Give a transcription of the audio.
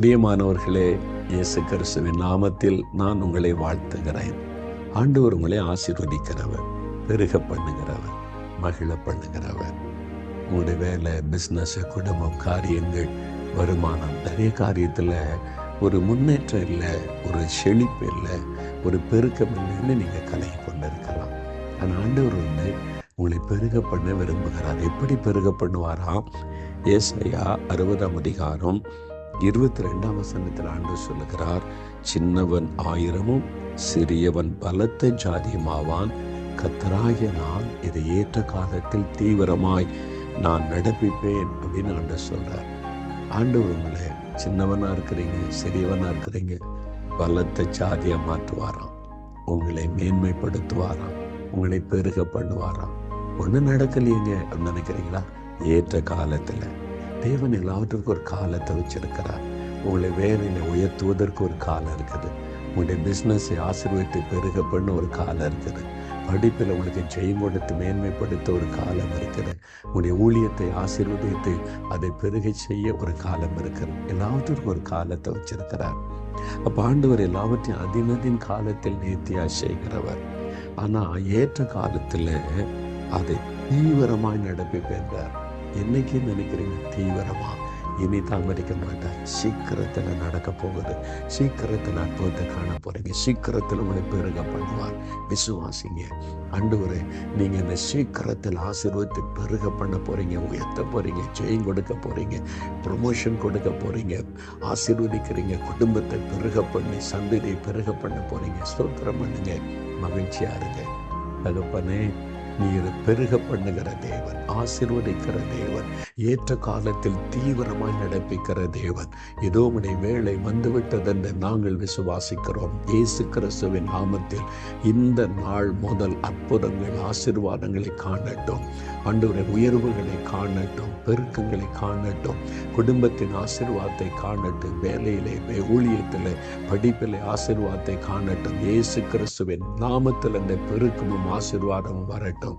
பிரியமானவர்களே இயேசு கிறிஸ்துவின் நாமத்தில் நான் உங்களை வாழ்த்துகிறேன். ஆண்டவர் உங்களை ஆசீர்வதிக்கிறவர் பெருக பண்ணுகிறவர் மகிழ பண்ணுகிறவர். உங்களுடைய வேலை பிஸ்னஸ் குடும்பம் காரியங்கள் வருமானம் நிறைய காரியத்தில் ஒரு முன்னேற்றம் இல்லை ஒரு செழிப்பு இல்லை ஒரு பெருக்கம் இல்லைன்னு நீங்கள் கலகி கொண்டு இருக்கலாம் ஆனால் ஆண்டவர் வந்து உங்களை பெருக பண்ண விரும்புகிறார். எப்படி பெருக பண்ணுவாராம்? ஏசையா அறுபதாம் அதிகாரம் இருபத்தி ரெண்டாம் வசனத்தில் ஆண்டு சொல்லுகிறார் சின்னவன் ஆயிரமும் சிறியவன் பலத்த ஜாதியுமாவான். கத்தராகிய நான் இதை ஏற்ற காலத்தில் தீவிரமாய் நான் நடப்பிப்பேன் அப்படின்னு ஆண்டு சொல்றார். ஆண்டு உங்களை சின்னவனா இருக்கிறீங்க சிறியவனா இருக்கிறீங்க பலத்த ஜாதியை மாற்றுவாராம். உங்களை மேன்மைப்படுத்துவாராம் உங்களை பெருக பண்ணுவாராம் ஒன்றும் நடக்கலையேங்க அப்படின்னு நினைக்கிறீங்களா? ஏற்ற காலத்தில். தேவன் எல்லாவற்றுக்கும் ஒரு காலத்தை வச்சிருக்கிறார். உங்களை வேலையில் உயர்த்துவதற்கு ஒரு காலம் இருக்குது. உங்களுடைய பிஸ்னஸை ஆசீர்வதித்து பெருக பண்ண ஒரு காலம் இருக்குது. படிப்பில் உங்களுக்கு ஜெயம் கொடுத்து மேன்மைப்படுத்த ஒரு காலம் இருக்குது. உங்களுடைய ஊழியத்தை ஆசீர்வதித்து அதை பெருகை செய்ய ஒரு காலம் இருக்குது. எல்லாவற்றுக்கும் ஒரு காலத்தை வச்சிருக்கிறார். அப்போ ஆண்டவர் எல்லாவற்றையும் அதினதின் காலத்தில் நேர்த்தியாக செய்கிறவர். ஆனால் ஏற்ற காலத்தில் அதை தீவிரமாய் நடப்பிப்பேன்றார் என்னைக்கு நினைக்கிறீங்க? தீவிரமா. இனி தாமதிக்க மாட்டார் சீக்கிரத்தில் நடக்க போகுது. சீக்கிரத்தில் அற்புதத்தை காண போறீங்க. சீக்கிரத்தில் உங்களை பெருக பண்ணுவார். விசுவாசிங்க. அண்டுவரே நீங்கள் இந்த சீக்கிரத்தில் ஆசீர்வத்தை பெருக பண்ண போறீங்க. உயர்த்த போறீங்க. ஜெயம் கொடுக்க போறீங்க. ப்ரொமோஷன் கொடுக்க போறீங்க. ஆசீர்வதிக்கிறீங்க. குடும்பத்தை பெருக பண்ணி சந்ததியை பெருக பண்ண போறீங்க. ஸ்தோத்திரம் பண்ணுங்க. மகிழ்ச்சியா இருங்க. தகப்பனே இதை பெருக பண்ணுகிற தேவன். ஆசிர்வதிக்கிற தேவன். ஏற்ற காலத்தில் தீவிரமாய் நடப்பிக்கிற தேவன். ஏதோ உடைய வேலை வந்துவிட்டதென்று நாங்கள் விசுவாசிக்கிறோம். இயேசு கிறிஸ்துவின் நாமத்தில் இந்த நாள் முதல் அற்புதங்கள் ஆசிர்வாதங்களை காணட்டும். ஆண்டவரை உயர்வுகளை காணட்டும் பெருக்கங்களை காணட்டும். குடும்பத்தின் ஆசிர்வாதத்தை காணட்டும் வேலையிலே ஊழியத்தில் படிப்பிலே ஆசிர்வாதத்தை காணட்டும். இயேசு கிறிஸ்துவின் நாமத்தில் அந்த பெருக்கமும் ஆசிர்வாதமும் வரட்டும்.